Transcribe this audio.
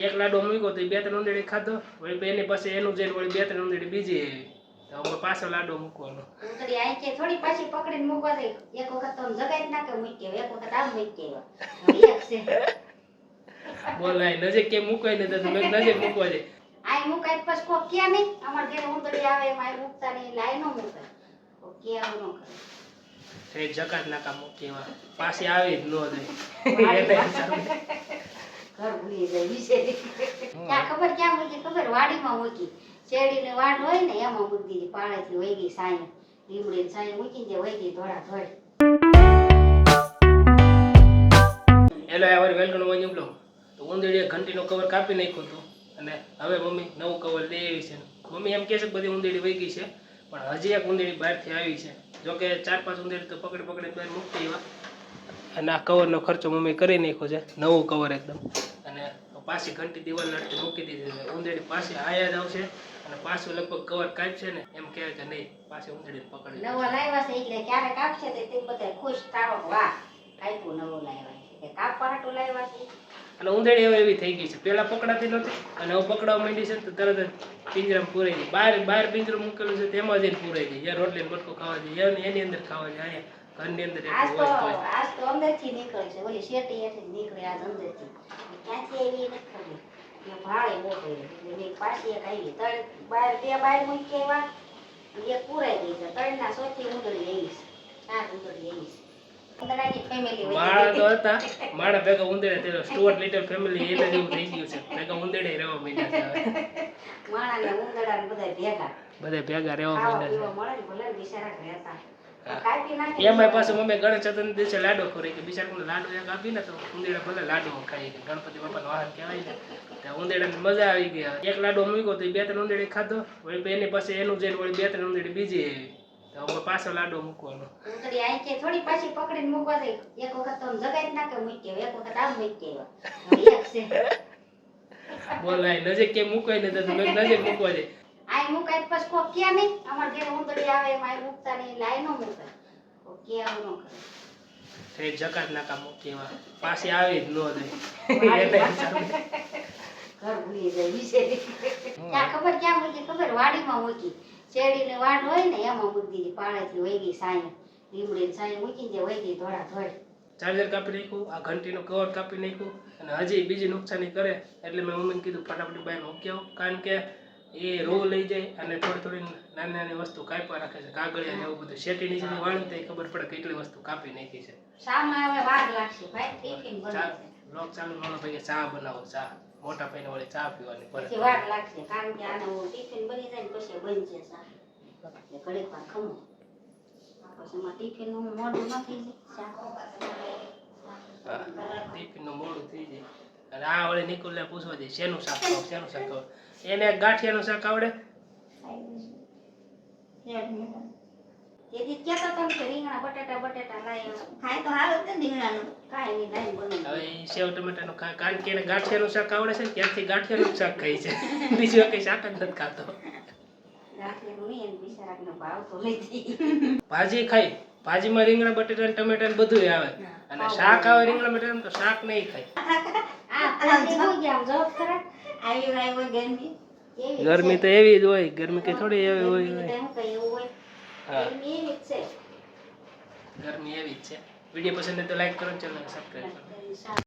એક લાડો મૂક્યો તો બે ત્રણ ઉંદેડી ખાધો. વળી એની પાસે એનું જઈને વળી બે ત્રણ ઉંદેડી બીજી આવી તો હવે પાછો લાડો મૂકવાનો. ઉતરી કે થોડી પાછી પકડીને મૂકવા દે એક વખત તો જગાઈ ના કે મૂકી ગયો એક વખત આમ મૂકી ગયો એક છે. બોલાય નજીક કેમ મૂકાય ને તો મેં નજીક મૂકવા દે. આઈ મૂકાય પછી કો કે નહીં. અમાર ઘરે ઉંદરડી આવે એમાં આય મૂકતા નહીં લાય નો મૂકે કો કે આવું ન કરે. જકાત નાકા મૂકી પાસે પાછી આવી જ ન દે. ઘર ભૂલી ખબર ક્યાં મૂકી? ખબર? વાડીમાં મૂકી. શેરડીની વાડ હોય ને એમાં મૂકી દીધી પાળેથી વહી ગઈ સાંય લીમડી સાંય મૂકી દે વહી ગઈ ધોળા ધોળી. હેલો યાર વેલકમ વન યુ બ્લોગ તો ઉંદરીએ ઘંટીનો કવર કાપી નાખ્યો હતો. અને હવે મમ્મી નવું કવર લઈ આવી છે. મમ્મી એમ કહે છે કે બધી ઉંદરી વહી ગઈ છે પણ હજી એક ઉંદરી બહારથી આવી છે. જોકે ચાર પાંચ ઉંદરી તો પકડી પકડી બહાર મૂકતી એવા અને આ કવરનો ખર્ચો મમ્મી કરી નાખ્યો છે. નવું કવર એકદમ. અને પાછી ઘંટી દિવાલ નાખી મૂકી દીધી છે. ઉંદરડી પાછી આયા જ આવશે અને પાછું લગભગ કવર કાપશે ને એમ કહે કે નહીં પાછી ઉંદરડી પકડી નવો લાવ્યા છે એટલે ક્યારે કાપશે તે તે બધા ખુશ તારો વાહ કાપ્યું નવો લાવ્યા છે. કે કાપવા હાટું લાવ્યા છે. અને ઉંદરડી હવે એવી થઈ ગઈ છે. પેલા પકડાતી નહોતી અને હવે પકડાવા માંડી છે તો તરત જ પિંજરામાં પૂરાઈ ગઈ. બહાર બહાર પિંજરું મૂકેલું છે તેમાં જઈને પૂરાઈ ગઈ. જ્યાં રોટલી બટકો ખાવા જાય એની એની અંદર ખાવા જાય અહીંયા ઘરની અંદર આજ તો આજ તો અંદરથી નીકળે છે. ઓલી શેટી હેઠી નીકળે આજ અંદરથી. ક્યાંથી આવી નથી ખબર. એ ભાડે બહુ એટલે પાછી એક આવી. ત્રણ બાર બે બાર મૂકી આવ્યા. અને પૂરાઈ ગઈ છે. ત્રણના સોથી ઉંદરી આવી છે. ચાર ઉંદરી આવી છે. ઉંદરાની family વધી માળા તો હતા. માળા ભેગા ઉંદરે તે સ્ટુઅર્ટ લિટલ ફેમિલી એટલે જેવું થઈ ગયું છે. ભેગા ઉંદરડે રહેવા માંડ્યા છે માણા ને ઉંદરા ને બધા ભેગા. બધા ભેગા રહેવા માંડ્યા પીવા મળે ભલે બિચારા. કાપી પાછો મમ્મી ગણેશ ચતુર્થી દિવસે લાડો ખોરી કે બિચારા કોઈ લાડુ એક આપીને તો ઉંદેડા ભલે લાડુ ખાઈ કે ગણપતિ બાપાનું વાહન કહેવાય ને. ત્યાં ઉંદેડાને મજા આવી ગયા એક લાડો મૂક્યો તો બે ત્રણ ઉંદેડી ખાધો. વળી એની પાસે એનું જઈને વળી બે ત્રણ ઉંદેડી બીજી આવી તો હવે પાછો લાડો મૂકવાનો. ઉંદરી કે થોડી પાછી પકડીને મૂકવા દે. એક વખત તો જગાઈ નાખે મૂકી એક વખત આમ મૂકી એક છે. બોલાય. નજીક કેમ મૂકવાય ને તો નજીક મૂકવા દે. આય મુકાય પછી કોક કે નહીં? અમાર ઘરે ઉંદરી આવે એમાં મૂકતા નહીં લાય નો મૂકે. કોક કે આવું ન કરે. તે જકાત નાકા મૂકી એવા. પાછી આવી જ ન એને ઘર ભૂલી જાય વિશે. ક્યાં ખબર ક્યાં મૂકી? ખબર વાડીમાં મૂકી. શેરડીની વાડ હોય ને એમાં મૂકી પાળેથી વહી ગઈ સાંય લીમડીની સાંય મૂકી દે હોય ગઈ ધોળા ધોળી. ચાર્જર કાપી નાખ્યું આ ઘંટીનું કવર કાપી નાખ્યું અને હજી બીજી નુકસાની કરે એટલે મેં મમ્મીને કીધું ફટાફટ બાય મૂકી આવું. કારણ કે એ રો લઈ જાય અને થોડી થોડી નાની નાની વસ્તુ કાપવા રાખે છે. કાગળિયા ને એવું બધું. શેટી નીચે વાળી તો ખબર પડે કેટલી વસ્તુ કાપી નાખી છે. શામાં હવે વાર લાગશે ભાઈ ચા લોક ચાલુ નાનો ભાઈ ચા બનાવો ચા. મોટા ભાઈને વળી ચા પીવાની પછી પડે વાર લાગશે કારણ કે આને ટિફિન બની જાય ને પછી બનશે સા એટલે ઘડીક વાર ખમો. પછી એમાં ટિફિનનું મોઢું ન થઈ જાય ટિફિનનું મોડું થઈ જાય. અને આ વળી નિકુલને પૂછવા દે શેનું શાક ખાવ શેનું શાક ખાવ? એને ગાંઠિયાનું શાક આવડે? સેવ ટમેટાનું ખા કારણ કે એને ગાંઠિયાનું શાક આવડે છે ને ત્યારથી ગાંઠિયાનું જ શાક ખાય છે. બીજું કઈ શાક જ નથી ખાતો. ભાજી ખાઈ. ભાજીમાં રીંગણા બટેટા ને ટમેટા ને. બધું આવે અને શાક આવે રીંગણા બટેટા તો શાક નહીં ખાય. ગરમી. તો એવી જ હોય ગરમી કઈ થોડી એવી હોય. ગરમી એવું હોય. હા. ગરમી એવી જ છે. વીડિયો પસંદ તો લાઈક કરો ચેનલ સબસ્ક્રાઈબ કરો.